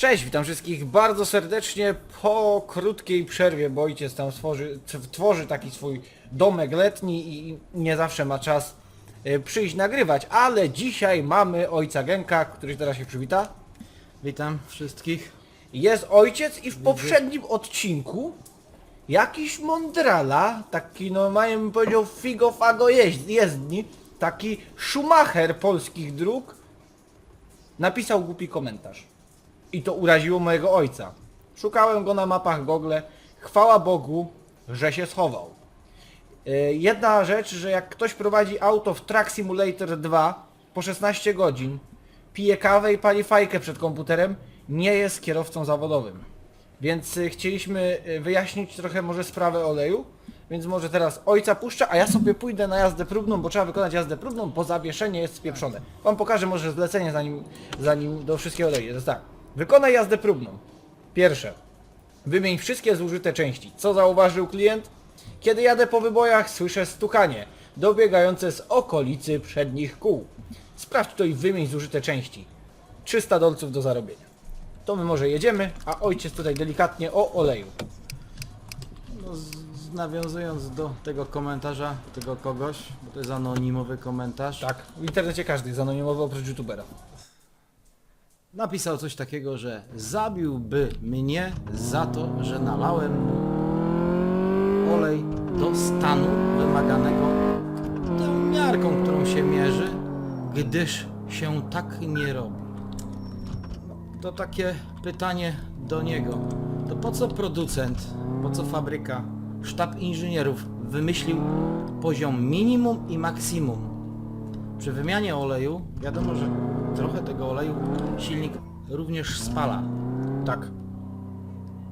Cześć, witam wszystkich bardzo serdecznie po krótkiej przerwie, bo ojciec tam stworzy, tworzy taki swój domek letni i nie zawsze ma czas e, przyjść nagrywać, ale dzisiaj mamy ojca Genka, który teraz się przywita. Witam wszystkich. Jest ojciec i w poprzednim odcinku jakiś mądrala, taki normalnie bym powiedział figo fago jezdni, taki Schumacher polskich dróg, napisał głupi komentarz. I to uraziło mojego ojca. Szukałem go na mapach Google. Chwała Bogu, że się schował. E, Jedna rzecz, że jak ktoś prowadzi auto w Truck Simulator 2 po 16 godzin, pije kawę i pali fajkę przed komputerem, nie jest kierowcą zawodowym. Więc y, chcieliśmy y, wyjaśnić trochę może sprawę oleju, więc może teraz ojca puszcza, a ja sobie pójdę na jazdę próbną, bo trzeba wykonać jazdę próbną, bo zawieszenie jest spieprzone. Wam pokażę może zlecenie zanim, zanim do wszystkiego dojdzie. To jest tak, wykonaj jazdę próbną. Pierwsze, Wymień wszystkie zużyte części. Co zauważył klient? Kiedy jadę po wybojach, słyszę stukanie, dobiegające z okolicy przednich kół. Sprawdź to i wymień zużyte części. 300 dolców do zarobienia. To my może jedziemy, a ojciec tutaj delikatnie o oleju. No, z, z, nawiązując do tego komentarza, tego kogoś, bo to jest anonimowy komentarz, Tak, w internecie każdy jest anonimowy oprócz youtubera. Napisał coś takiego, że zabiłby mnie za to, że nalałem olej do stanu wymaganego tą miarką, którą się mierzy, gdyż się tak nie robi. No, To takie pytanie do niego. To po co producent, po co fabryka, sztab inżynierów wymyślił poziom minimum i maksimum? Przy wymianie oleju wiadomo, że trochę tego oleju silnik również spala. Tak.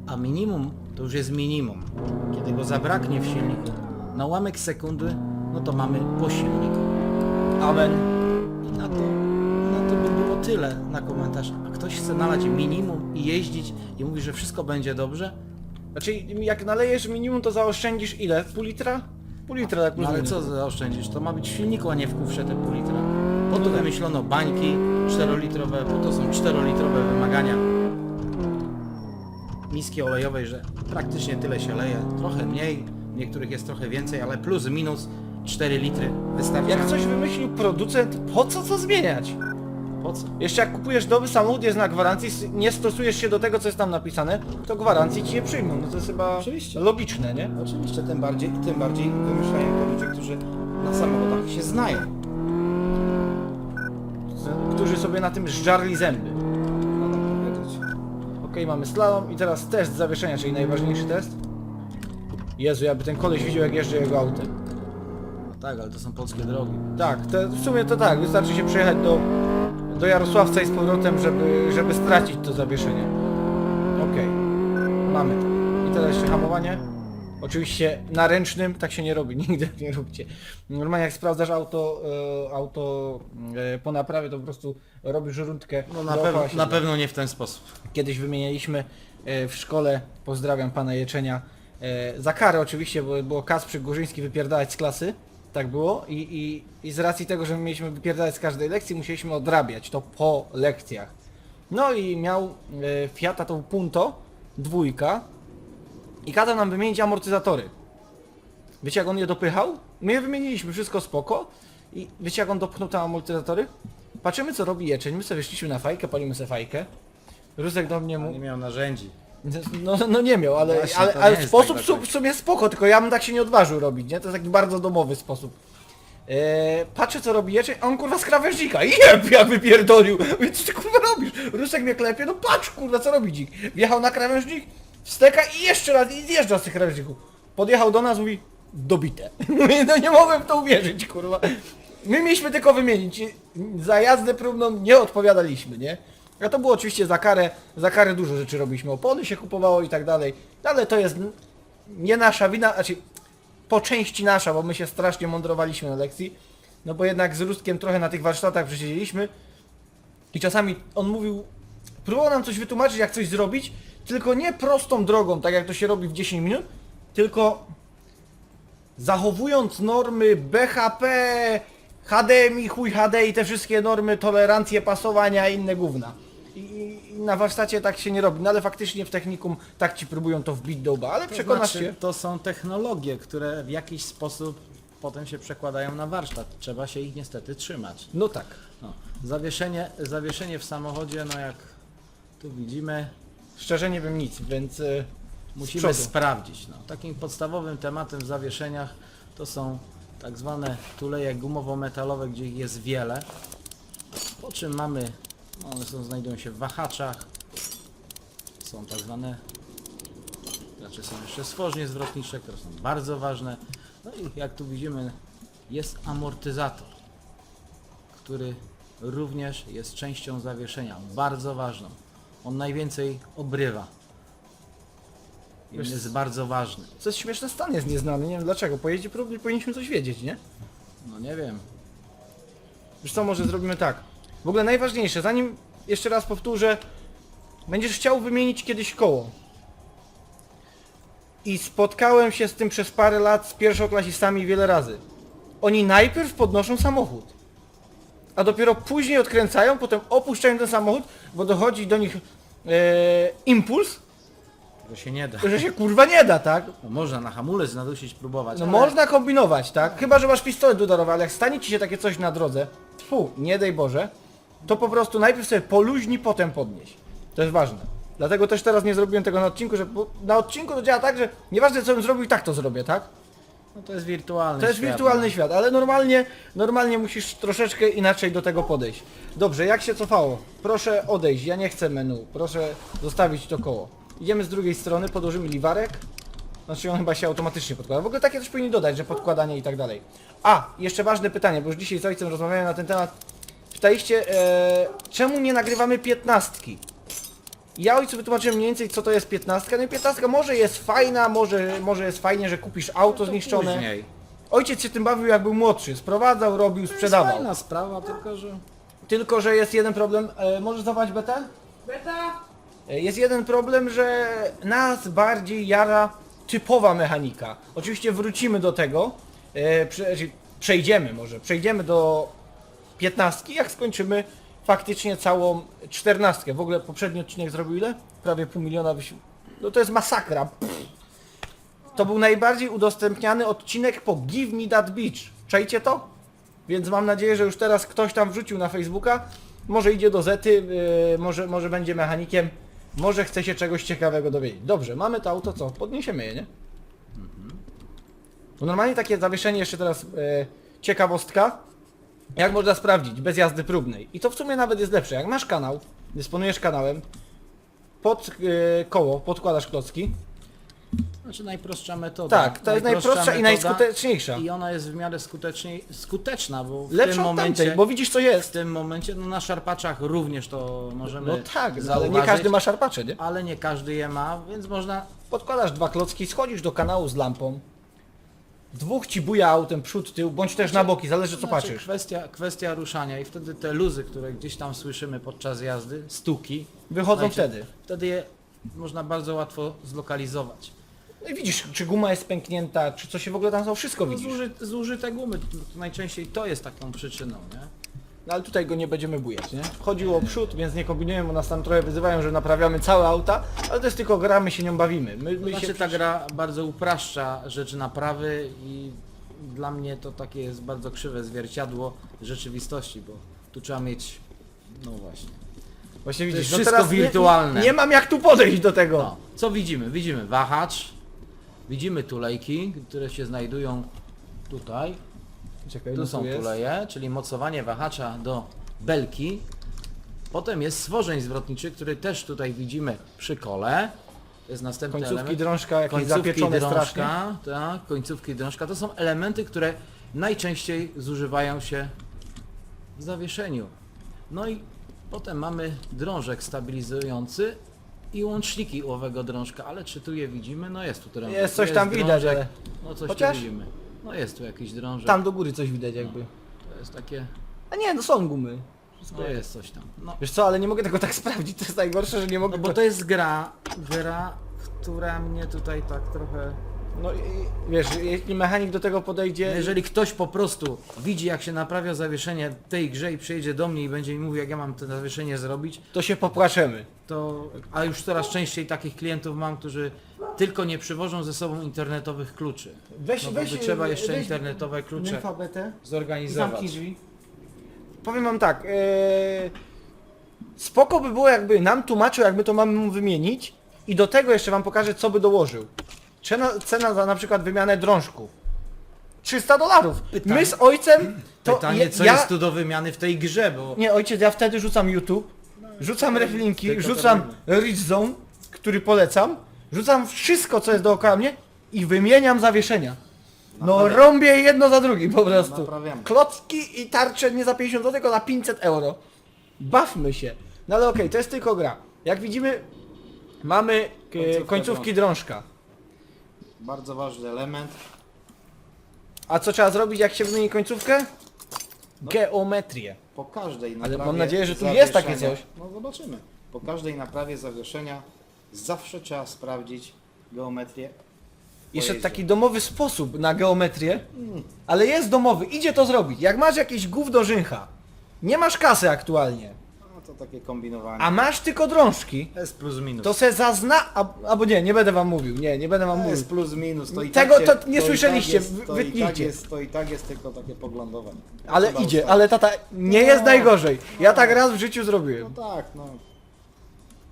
A minimum to już jest minimum. Kiedy go zabraknie w silniku na ułamek sekundy, no to mamy po silniku. Amen. I na to, na to by było tyle na komentarz. A ktoś chce nalać minimum i jeździć i mówi, że wszystko będzie dobrze? Znaczy, jak nalejesz minimum, to zaoszczędzisz ile? Pół litra? Pół litra, tak No ale co minus. zaoszczędzić? To ma być w silniku, a nie w kufrze te pół litra. Po to wymyślono bańki 4-litrowe, bo to są 4-litrowe wymagania miski olejowej, że praktycznie tyle się leje. Trochę mniej, niektórych jest trochę więcej, ale plus minus 4 litry wystarczy. Jak coś wymyślił producent, po co co zmieniać? Po co? Jeszcze jak kupujesz nowy samochód, jest na gwarancji, nie stosujesz się do tego, co jest tam napisane, to gwarancji ci nie przyjmą. No to jest chyba Oczywiście. logiczne, nie? Oczywiście, tym bardziej, tym bardziej wymyślają to ludzie, którzy na samochodach się znają. Którzy sobie na tym żarli zęby. Powiedzieć. Okej, mamy slalom i teraz test zawieszenia, czyli najważniejszy test. Jezu, jakby ten koleś widział jak jeżdżę jego autem. No tak, ale to są polskie drogi. Tak, to w sumie to tak, wystarczy się przejechać do, do Jarosławca i z powrotem, żeby, żeby stracić to zawieszenie. Okej, mamy to. I teraz jeszcze hamowanie. Oczywiście na ręcznym, tak się nie robi, nigdy nie róbcie. Normalnie jak sprawdzasz auto, e, auto e, po naprawie, to po prostu robisz rundkę No na, dookoła pew- na pewno nie w ten sposób. Kiedyś wymienialiśmy e, w szkole, pozdrawiam pana Jeczenia, e, za karę oczywiście, bo było Kasprzyk Górzyński wypierdalać z klasy, tak było i, i, i z racji tego, że my mieliśmy wypierdalać z każdej lekcji, musieliśmy odrabiać to po lekcjach. No i miał e, Fiata tą Punto, dwójka i kazał nam wymienić amortyzatory. Wiecie jak on je dopychał? My je wymieniliśmy, wszystko spoko i wiecie jak on dopchnął te amortyzatory? Patrzymy co robi Jeczeń, my sobie wyszliśmy na fajkę, palimy sobie fajkę. Rusek do mnie mu... Nie miał narzędzi. No, no nie miał, ale, Właśnie, ale, to ale nie jest sposób tak su- w sumie spoko, tylko ja bym tak się nie odważył robić, nie? To jest taki bardzo domowy sposób. Eee, patrzę co robi Jeczeń, a on kurwa z krawężnika, jeb jak wypierdolił, więc co ty kurwa robisz? Rusek mnie klepie, no patrz kurwa co robi dzik. Wjechał na krawężnik, wsteka i jeszcze raz, i zjeżdża z tych krawężników. Podjechał do nas, mówi, dobite. No nie mogłem w to uwierzyć, kurwa. My mieliśmy tylko wymienić, za jazdę próbną nie odpowiadaliśmy, nie? A to było oczywiście za karę, za karę dużo rzeczy robiliśmy, opony się kupowało i tak dalej, ale to jest nie nasza wina, znaczy po części nasza, bo my się strasznie mądrowaliśmy na lekcji, no bo jednak z Rustkiem trochę na tych warsztatach przesiedzieliśmy i czasami on mówił, próbował nam coś wytłumaczyć, jak coś zrobić, tylko nie prostą drogą, tak jak to się robi w 10 minut, tylko zachowując normy BHP, HDMI, chuj HD i te wszystkie normy, tolerancje pasowania i inne gówna. I, i, na warsztacie tak się nie robi, no ale faktycznie w technikum tak ci próbują to wbić do łba, ale To przekonasz znaczy, się. To są technologie, które w jakiś sposób potem się przekładają na warsztat. Trzeba się ich niestety trzymać. No tak. No. Zawieszenie, zawieszenie w samochodzie, no jak tu widzimy, Szczerze nie wiem nic, więc e, musimy przodu. sprawdzić. No. Takim podstawowym tematem w zawieszeniach to są tak zwane tuleje gumowo-metalowe, gdzie ich jest wiele. Po czym mamy, no one są, znajdują się w wahaczach, są tak zwane, znaczy są jeszcze stworznie zwrotnicze, które są bardzo ważne. No i jak tu widzimy, jest amortyzator, który również jest częścią zawieszenia, bardzo ważną. On najwięcej obrywa. I on Wiesz- jest bardzo ważny. Co jest śmieszne, stan jest nieznany, nie wiem dlaczego. Po jeździe próbie powinniśmy coś wiedzieć, nie? No nie wiem. Wiesz co, może zrobimy tak. W ogóle najważniejsze, zanim jeszcze raz powtórzę, będziesz chciał wymienić kiedyś koło. I spotkałem się z tym przez parę lat z pierwszoklasistami wiele razy. Oni najpierw podnoszą samochód, a dopiero później odkręcają, potem opuszczają ten samochód, bo dochodzi do nich e, impuls, Że się nie da. że się kurwa nie da, tak? No można na hamulec nadusić, próbować. No ale można kombinować, tak? Chyba, że masz pistolet udarowy, ale jak stanie ci się takie coś na drodze, tfu, nie daj Boże, to po prostu najpierw sobie poluźni, potem podnieś. To jest ważne. Dlatego też teraz nie zrobiłem tego na odcinku, że bo na odcinku to działa tak, że nieważne co bym zrobił, i tak to zrobię, tak? No to jest wirtualny To jest świat, wirtualny no. świat, ale normalnie, normalnie musisz troszeczkę inaczej do tego podejść. Dobrze, jak się cofało? Proszę odejść, ja nie chcę menu, proszę zostawić to koło. Idziemy z drugiej strony, podłożymy liwarek. Znaczy on chyba się automatycznie podkłada. W ogóle takie też powinni dodać, że podkładanie i tak dalej. A, jeszcze ważne pytanie, bo już dzisiaj z ojcem rozmawiałem na ten temat. Pytaliście, e, czemu nie nagrywamy piętnastki? Ja ojcu wytłumaczyłem mniej więcej co to jest piętnastka. No i piętnastka może jest fajna, może, może jest fajnie, że kupisz auto To zniszczone. Później. Ojciec się tym bawił jak był młodszy. Sprowadzał, robił, To jest sprzedawał. fajna sprawa, tylko że... Tylko, że jest jeden problem. E, możesz zabrać betę? Beta! E, Jest jeden problem, że nas bardziej jara typowa mechanika. Oczywiście wrócimy do tego. E, prze, przejdziemy może. Przejdziemy do 15, jak skończymy faktycznie całą 14. W ogóle poprzedni odcinek zrobił ile? Prawie pół miliona wyśw... No to jest masakra. Pff. To był najbardziej udostępniany odcinek po Give Me That Beach. Czajcie to? Więc mam nadzieję, że już teraz ktoś tam wrzucił na Facebooka. Może idzie do Zety, yy, może, może będzie mechanikiem, może chce się czegoś ciekawego dowiedzieć. Dobrze, mamy to auto, co? Podniesiemy je, nie? Bo normalnie takie zawieszenie, jeszcze teraz yy, ciekawostka, jak można sprawdzić bez jazdy próbnej. I to w sumie nawet jest lepsze. Jak masz kanał, dysponujesz kanałem, pod yy, koło podkładasz klocki. Znaczy najprostsza metoda. Tak, to jest najprostsza i metoda najskuteczniejsza. I ona jest w miarę skutecznie, skuteczna, bo w Lepsza tym od momencie... tamtej, bo widzisz co W jest. tym momencie, no na szarpaczach również to możemy No tak, ale zauważyć, nie każdy ma szarpacze, nie? ale nie każdy je ma, więc można Podkładasz dwa klocki, schodzisz do kanału z lampą. Dwóch ci buja autem przód, tył, bądź też na boki, zależy co Znaczy, patrzysz. Kwestia, kwestia ruszania i wtedy te luzy, które gdzieś tam słyszymy podczas jazdy, stuki, Wychodzą Słuchajcie, wtedy. wtedy je można bardzo łatwo zlokalizować. No i widzisz, czy guma jest pęknięta, czy co się w ogóle tam są, wszystko No, widzisz. zuży, zużyte gumy, to najczęściej to jest taką przyczyną, nie? No ale tutaj go nie będziemy bujać, nie? Chodziło o przód, więc nie kombinujemy, bo nas tam trochę wyzywają, że naprawiamy całe auta, ale to jest tylko gra, my się nią bawimy. My, my Znaczy się ta gra bardzo upraszcza rzeczy naprawy i dla mnie to takie jest bardzo krzywe zwierciadło rzeczywistości, bo tu trzeba mieć, no właśnie. Właśnie widzisz, jest no wszystko teraz wirtualne. Nie, nie mam jak tu podejść do tego. No, co widzimy? Widzimy wahacz, widzimy tulejki, które się znajdują tutaj. Czekaj, Tu no są jest. tuleje, czyli mocowanie wahacza do belki. Potem jest stworzeń zwrotniczy, który też tutaj widzimy przy kole. To jest następny Końcówki element. drążka, jakieś Końcówki zapieczone strasznie. tak, końcówki drążka. To są elementy, które najczęściej zużywają się w zawieszeniu. No i potem mamy drążek stabilizujący i łączniki u owego drążka, ale czy tu je widzimy? No jest tu drążek. Jest coś tam widać, ale No coś Chociaż- tu widzimy. No jest tu jakiś drążek. tam do góry coś widać jakby. To jest takie, A nie, no są gumy. to jest coś tam. No, Wiesz co, ale nie mogę tego tak sprawdzić, to jest najgorsze, że nie mogę... no bo to jest gra, gra, która mnie tutaj tak trochę No i wiesz, jeśli mechanik do tego podejdzie... Jeżeli ktoś po prostu widzi jak się naprawia zawieszenie w tej grze i przyjdzie do mnie i będzie mi mówił jak ja mam to zawieszenie zrobić, To się popłaczemy. to, a już coraz częściej takich klientów mam, którzy tylko nie przywożą ze sobą internetowych kluczy. Weź, No bo weź, by trzeba jeszcze weź internetowe klucze Nympha BT. zorganizować. Zamknij drzwi. Powiem wam tak, ee, spoko by było jakby nam tłumaczył, jak my to mamy mu wymienić i do tego jeszcze wam pokażę, co by dołożył. Cena, cena za na przykład wymianę drążków. 300 dolarów. My z ojcem to Pytanie, je- co ja, jest tu do wymiany w tej grze, bo Nie, ojciec, ja wtedy rzucam YouTube, rzucam reflinki, tylko to rzucam. Rich Zone, który polecam, rzucam wszystko, co jest dookoła mnie i wymieniam zawieszenia. No Naprawiam. rąbię jedno za drugim po prostu. Naprawiamy. Klocki i tarcze nie za 50 zł, tylko na 500 euro. Bawmy się. No ale okej, to jest tylko gra. Jak widzimy, mamy e, Końcówkę końcówki drążka. Bardzo ważny element. A co trzeba zrobić, jak się wymieni końcówkę? Geometrię. Po każdej Ale naprawie mam nadzieję, że tu jest takie zawieszenia- coś. No zobaczymy. Po każdej naprawie zawieszenia zawsze trzeba sprawdzić geometrię. Jeszcze taki domowy sposób na geometrię, ale jest domowy, idzie to zrobić. Jak masz jakieś gówno żyncha, nie masz kasy aktualnie, No to takie kombinowanie. a masz tylko drążki, jest plus minus. to se zazna... A, albo nie, nie będę wam mówił, nie, nie będę wam To mówił. jest plus minus. To i Tego tak się, to nie i słyszeliście, Tak jest, to, i tak wytnijcie. jest, to i tak jest tylko takie poglądowe. Ale Trzeba idzie, ustalić. ale tata, nie jest najgorzej. Ja tak raz w życiu zrobiłem. No tak, no.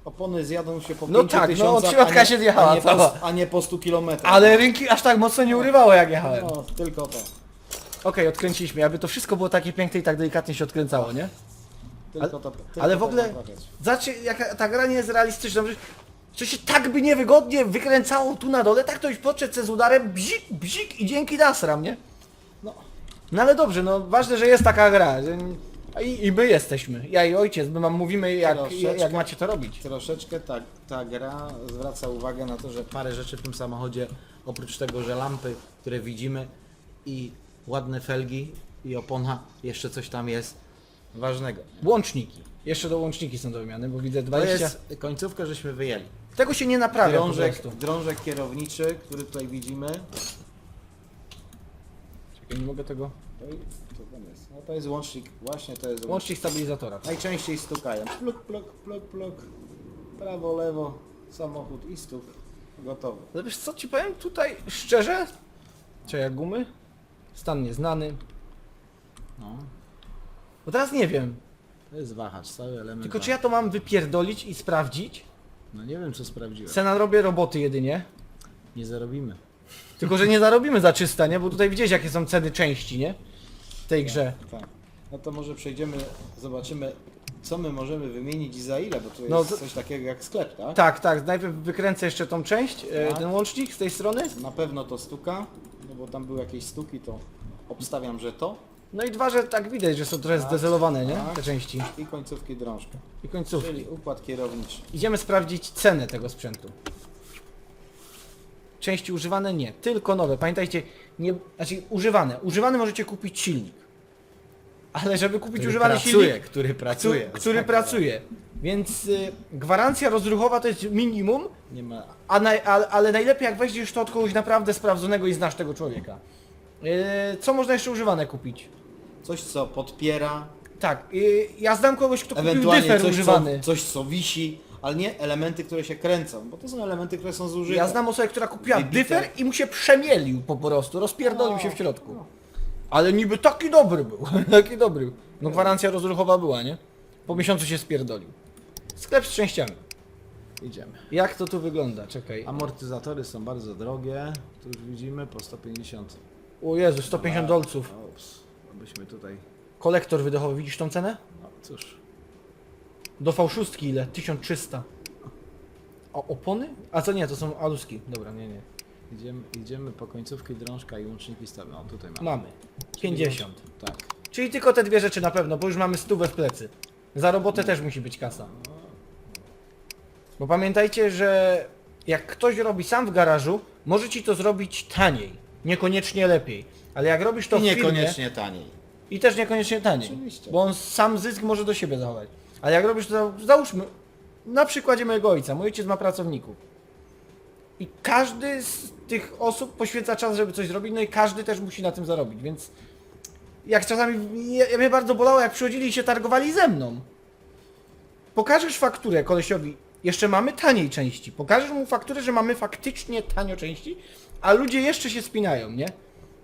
Opony zjadą się po No 5 tak, no, tysiącach, od środka a nie- się zjechała a nie, cała. po, a nie po 100 kilometrach. Ale rynki aż tak mocno nie urywało jak jechałem. No, tylko to. Okej, odkręciliśmy, aby to wszystko było takie piękne i tak delikatnie się odkręcało, nie? Tylko to tylko ale w to ogóle- naprawiać. Zobaczcie, jaka ta gra nie jest realistyczna. Przecież To się tak by niewygodnie wykręcało tu na dole, tak to już podszedł z udarem, bzik, bzik i dzięki dasram, nie? No, No ale dobrze, no ważne, że jest taka gra. że- I, I my jesteśmy. Ja i ojciec, my wam mówimy jak, Troszeczkę. jak macie to robić. troszeczkę ta, ta gra zwraca uwagę na to, że parę rzeczy w tym samochodzie, oprócz tego, że lampy, które widzimy i ładne felgi i opona, jeszcze coś tam jest ważnego. Łączniki. Jeszcze do łączniki są do wymiany, bo widzę To 20. jest końcówka, żeśmy wyjęli. Tego się nie naprawia po drążek, prostu. drążek kierowniczy, który tutaj widzimy. Nie mogę tego. To, i- co tam jest? No to jest łącznik, właśnie to jest łącznik. Łącznik stabilizatora. Najczęściej stukają. Pluk, pluk, pluk, pluk. Prawo, lewo, samochód i stuk. Gotowy. Ale wiesz co ci powiem tutaj szczerze? Czy jak gumy? Stan nieznany. No, Bo teraz nie wiem. to jest wahacz, cały element. Tylko czy ja to mam wypierdolić i sprawdzić? No nie wiem, co sprawdziłem. Se narobię roboty jedynie. Nie zarobimy. Tylko, że nie zarobimy za 300, nie? Bo tutaj widziałeś jakie są ceny części, nie? W tej grze. Tak. No to może przejdziemy, zobaczymy co my możemy wymienić i za ile, bo tu jest No to- coś takiego jak sklep, tak? Tak, tak. Najpierw wykręcę jeszcze tą część, e, Tak. ten łącznik z tej strony. Na pewno to stuka, no bo tam były jakieś stuki, to obstawiam, że to. No i dwa, że tak widać, że są trochę Tak, zdezelowane, nie? tak. Te części. I końcówki drążka, I końcówki. czyli układ kierowniczy. Idziemy sprawdzić cenę tego sprzętu. Części używane nie, tylko nowe. Pamiętajcie, nie, znaczy używane. Używany możecie kupić silnik. Ale żeby kupić Który używany pracuje, silnik, który pracuje. Który, który pracuje. Więc y, gwarancja rozruchowa to jest minimum, Nie ma. a naj, ale, ale najlepiej jak weźmiesz to od kogoś naprawdę sprawdzonego i znasz tego człowieka. Y, co można jeszcze używane kupić? Coś co podpiera, Tak, y, ja znam kogoś, kto kupił dyfer coś używany. co, coś co wisi, ale nie elementy, które się kręcą, bo to są elementy, które są zużyte. Ja znam osobę, która kupiła Wybite. dyfer i mu się przemielił po prostu, rozpierdolił No. się w środku. Ale niby taki dobry był, taki dobry. No gwarancja rozruchowa była, nie? Po miesiącu się spierdolił. Sklep z częściami. Idziemy. Jak to tu wygląda? Czekaj. Amortyzatory są bardzo drogie. Tu już widzimy po 150. O Jezu, 150 dolców. Ups. Abyśmy tutaj. Kolektor wydechowy, widzisz tą cenę? No cóż. Do V6 ile? 1300. A opony? A co nie, to są aluski. Dobra, nie, nie. Idziemy, idziemy po końcówkę drążka i łączniki stawiamy. O tutaj mamy. Mamy. 50. Tak. Czyli tylko te dwie rzeczy na pewno, bo już mamy stówę w plecy. Za robotę też musi być kasa. Bo pamiętajcie, że jak ktoś robi sam w garażu, może ci to zrobić taniej. Niekoniecznie lepiej. Ale jak robisz to I w firmie, niekoniecznie taniej. i też niekoniecznie taniej. Oczywiście. Bo on sam zysk może do siebie zachować. Ale jak robisz to, załóżmy, na przykładzie mojego ojca. Mój ojciec ma pracowników. I każdy z tych osób poświęca czas, żeby coś zrobić, no i każdy też musi na tym zarobić, więc jak czasami, ja, ja mnie bardzo bolało, jak przychodzili i się targowali ze mną. Pokażesz fakturę kolesiowi, jeszcze mamy taniej części, pokażesz mu fakturę, że mamy faktycznie tanio części, a ludzie jeszcze się spinają, nie?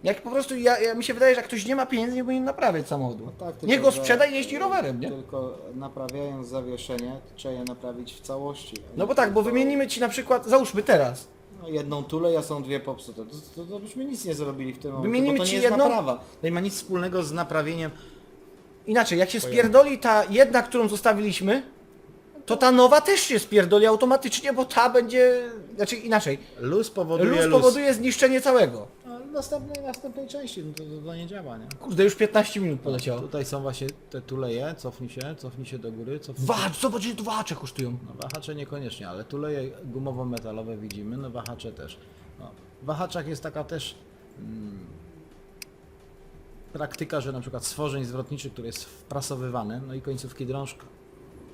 Jak po prostu, ja, ja mi się wydaje, że jak ktoś nie ma pieniędzy, nie powinien naprawiać samochodu. No tak, Niech go sprzeda i jeździ rowerem, nie? Tylko naprawiając zawieszenie, trzeba je naprawić w całości. No bo tak, bo wymienimy ci na przykład, załóżmy teraz, No, jedną tulę, a są dwie popsute. To, to, to byśmy nic nie zrobili w tym momencie, Wymienimy bo to ci nie jest jedną- naprawa. To nie ma nic wspólnego z naprawieniem. Inaczej, jak się spierdoli ta jedna, którą zostawiliśmy, to ta nowa też się spierdoli automatycznie, bo ta będzie... Znaczy inaczej, Luz powoduje luz luz. powoduje zniszczenie całego. Następnej, następnej części, no to, to, to nie działa, nie? Kurde, już 15 minut poleciało. Tutaj są właśnie te tuleje, cofnij się, cofnij się do góry, cofnij się. Wacz, zobacz, ile tu wahacze kosztują. No wahacze niekoniecznie, ale tuleje gumowo-metalowe widzimy, no wahacze też. No, w wahaczach jest taka też mm, praktyka, że na przykład stworzeń zwrotniczych, który jest wprasowywany, no i końcówki drążka.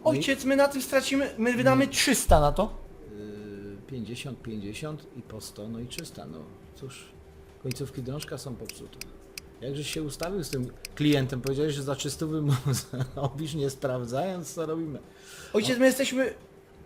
No Ojciec, my na tym stracimy, my wydamy 300 na to. yy, 50, 50 i po 100, no i 300. No cóż, końcówki drążka są popsute. Jakżeś się ustawił z tym klientem, powiedziałeś, że za 300 mu robisz, nie sprawdzając, co robimy. Ojciec, my jesteśmy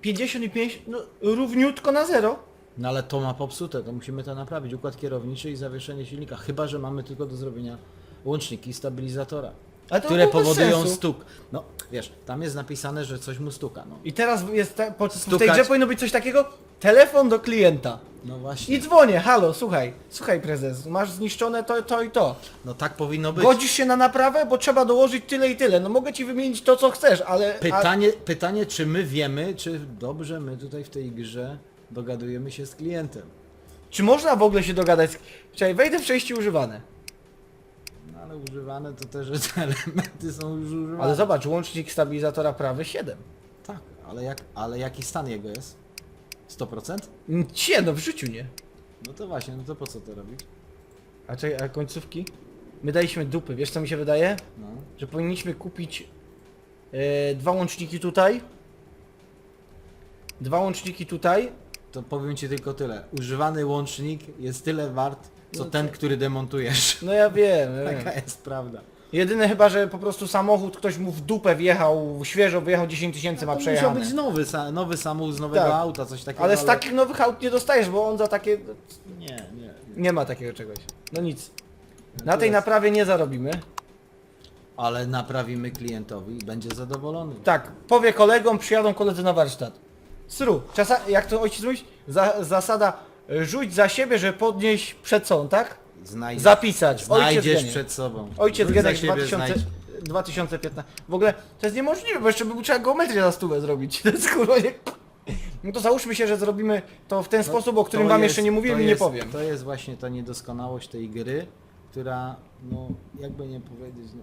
50 i 50, no równiutko na zero. No ale to ma popsute, to musimy to naprawić. Układ kierowniczy i zawieszenie silnika. Chyba, że mamy tylko do zrobienia łączniki stabilizatora, Ale to które było bez powodują sensu. stuk. No wiesz, tam jest napisane, że coś mu stuka. No, I teraz jest, ta, po, w tej Stukać. grze powinno być coś takiego, telefon do klienta. no właśnie. I dzwonię, halo, słuchaj, słuchaj prezes, masz zniszczone to, to i to. No tak powinno być. Godzisz się na naprawę, bo trzeba dołożyć tyle i tyle. No mogę ci wymienić to, co chcesz, ale... A, Pytanie, pytanie, czy my wiemy, czy dobrze my tutaj w tej grze dogadujemy się z klientem. czy można w ogóle się dogadać? z- Czekaj, wejdę w przejście używane. Ale używane to też te elementy są już używane. Ale zobacz, łącznik stabilizatora prawy 7. Tak, ale, jak, ale jaki stan jego jest? 100%? Nie, no w życiu nie. No to właśnie, no to po co to robić? A czekaj, a końcówki? My daliśmy dupy, wiesz co mi się wydaje? No. Że powinniśmy kupić e, dwa łączniki tutaj. Dwa łączniki tutaj. To powiem Ci tylko tyle. Używany łącznik jest tyle wart, co ten, który demontujesz. No ja wiem, ja wiem. Taka jest prawda. Jedyne chyba, że po prostu samochód, ktoś mu w dupę wjechał, świeżo wyjechał 10 tysięcy ma to musiał przejechane. być nowy, sa- nowy samochód z nowego Tak. auta, coś takiego. Ale z takich nowych aut nie dostajesz, bo on za takie... Nie, nie. Nie ma takiego czegoś. No nic. No Na tej jest- naprawie nie zarobimy. Ale naprawimy klientowi i będzie zadowolony. Tak, powie kolegom, przyjadą koledzy na warsztat. Sru, czasa, jak to ojciec? Za, zasada, rzuć za siebie, że podnieść przed sąd, tak? Znajdziesz, Zapisać. Ojciec znajdziesz Geniek. przed sobą. Ojciec Rzuć Genek za siebie 2000, znajdź. 2015. W ogóle to jest niemożliwe, bo jeszcze by trzeba geometrię za stówę zrobić. To jest kurwa nie... No to załóżmy się, że zrobimy to w ten sposób, o którym To wam jest- jeszcze nie mówiłem to i nie jest- powiem. To jest właśnie ta niedoskonałość tej gry, która, no, jakby nie powiedzieć, no,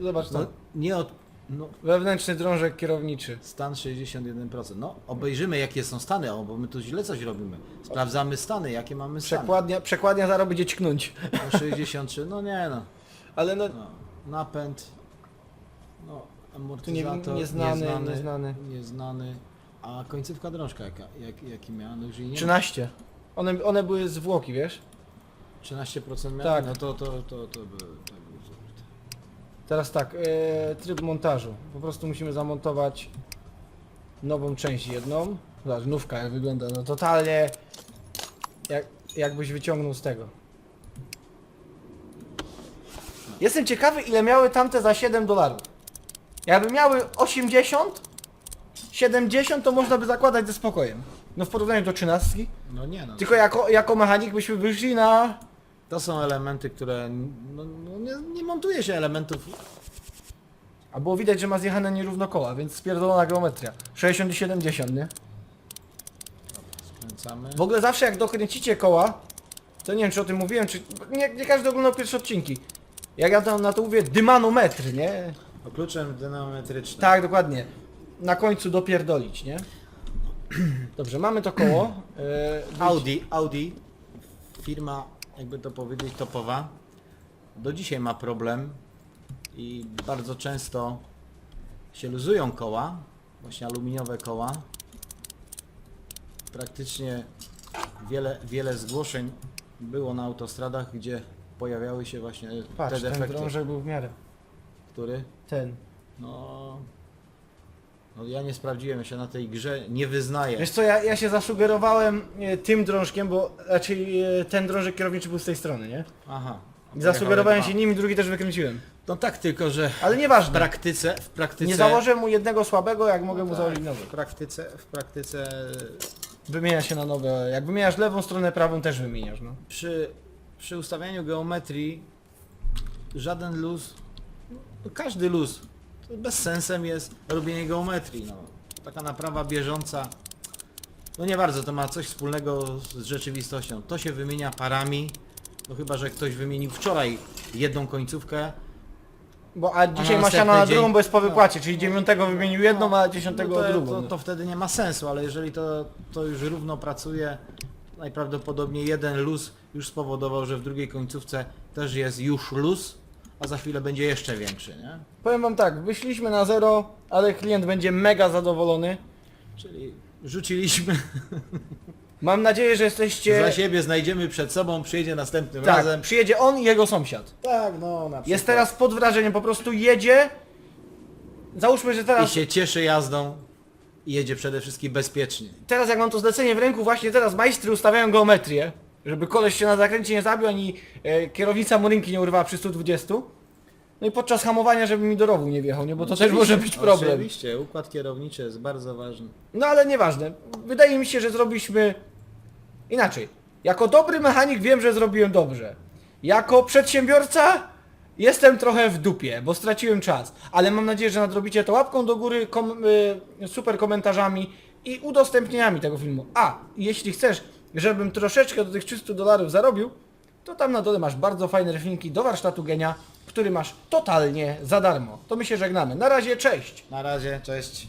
Zobacz to. no nie od, no, Wewnętrzny drążek kierowniczy. Stan 61%. No, obejrzymy jakie są stany, o, bo my tu źle coś robimy. Sprawdzamy stany, jakie mamy stany. Przekładnia, przekładnia zaraz będzie ćknąć. No, 63, no nie no. Ale no, no. Napęd, no, amortyzator, nieznany, nieznany, nieznany. nieznany. A końcówka drążka jaka, jak, jaki miała? No już jej nie ma. 13. One, one były zwłoki, wiesz? 13% miała? Tak. No to, to, to, to, by, to był zużyte. Teraz tak, e, tryb montażu. Po prostu musimy zamontować nową część jedną. Zobacz, nówka jak wygląda, no totalnie jak, jakbyś wyciągnął z tego. Jestem ciekawy ile miały tamte za 7 dolarów. Jakby miały 80, 70 to można by zakładać ze spokojem. No w porównaniu do 13. No nie no. Tylko jako, jako mechanik byśmy wyszli na... To są elementy, które, no, no nie, nie montuje się elementów A było widać, że ma zjechane nierówno koła, więc spierdolona geometria. 60 i 70, nie? Skręcamy. W ogóle zawsze jak dokręcicie koła, to nie wiem czy o tym mówiłem, czy nie, nie każdy oglądał pierwsze odcinki. Jak ja tam na to mówię, dymanometr, nie? O kluczem dynamometrycznym. Tak, dokładnie. Na końcu dopierdolić, nie? Dobrze, mamy to koło. Yy, Audi, Audi, firma, jakby to powiedzieć, topowa, do dzisiaj ma problem i bardzo często się luzują koła, właśnie aluminiowe koła. Praktycznie wiele, wiele zgłoszeń było na autostradach, gdzie pojawiały się właśnie Patrz, te ten defekty. drążek był w miarę. Który? Ten. No, no ja nie sprawdziłem się na tej grze, nie wyznaję. Wiesz co, ja, ja się zasugerowałem e, tym drążkiem, bo raczej e, ten drążek kierowniczy był z tej strony, nie? Aha. I Zasugerowałem się nim i drugi też wykręciłem. No tak, tylko że Ale w nieważne. praktyce, w praktyce... Nie założę mu jednego słabego, jak mogę No mu tak, założyć nowy. W praktyce, w praktyce Wymienia się na nowe. Jak wymieniasz lewą stronę, prawą też wymieniasz, no. przy, przy ustawianiu geometrii żaden luz, no każdy luz, to bez sensem jest robienie geometrii. No. Taka naprawa bieżąca, no nie bardzo to ma coś wspólnego z rzeczywistością. To się wymienia parami, no chyba, że ktoś wymienił wczoraj jedną końcówkę, Bo, a dzisiaj ma siano na dzień- drugą, bo jest po no. wypłacie, czyli dziewiątego wymienił jedną, a dziesiątego no to, drugą. To, no. to wtedy nie ma sensu, ale jeżeli to, to już równo pracuje, najprawdopodobniej jeden luz już spowodował, że w drugiej końcówce też jest już luz, a za chwilę będzie jeszcze większy, nie? Powiem wam tak, wyszliśmy na zero, ale klient będzie mega zadowolony. Czyli rzuciliśmy Mam nadzieję, że jesteście... za siebie, znajdziemy przed sobą, przyjedzie następnym Tak, razem. przyjedzie on i jego sąsiad. Tak, no na przykład. Jest teraz pod wrażeniem, po prostu jedzie. Załóżmy, że I teraz, się cieszy jazdą i jedzie przede wszystkim bezpiecznie. teraz jak mam to zlecenie w ręku, właśnie teraz majstry ustawiają geometrię, żeby koleś się na zakręcie nie zabił, ani e, kierownica mu rynki nie urwała przy 120. No i podczas hamowania, żeby mi do rowu nie wjechał, nie? Bo to też może być problem. Oczywiście, układ kierowniczy jest bardzo ważny. No ale nieważne. Wydaje mi się, że zrobiliśmy inaczej. Jako dobry mechanik wiem, że zrobiłem dobrze. Jako przedsiębiorca jestem trochę w dupie, bo straciłem czas. Ale mam nadzieję, że nadrobicie to łapką do góry, kom, y, super komentarzami i udostępnieniami tego filmu. A, jeśli chcesz, żebym troszeczkę do tych 300 dolarów zarobił, to tam na dole masz bardzo fajne reflinki do warsztatu genia, który masz totalnie za darmo. To my się żegnamy. Na razie, cześć! Na razie, cześć.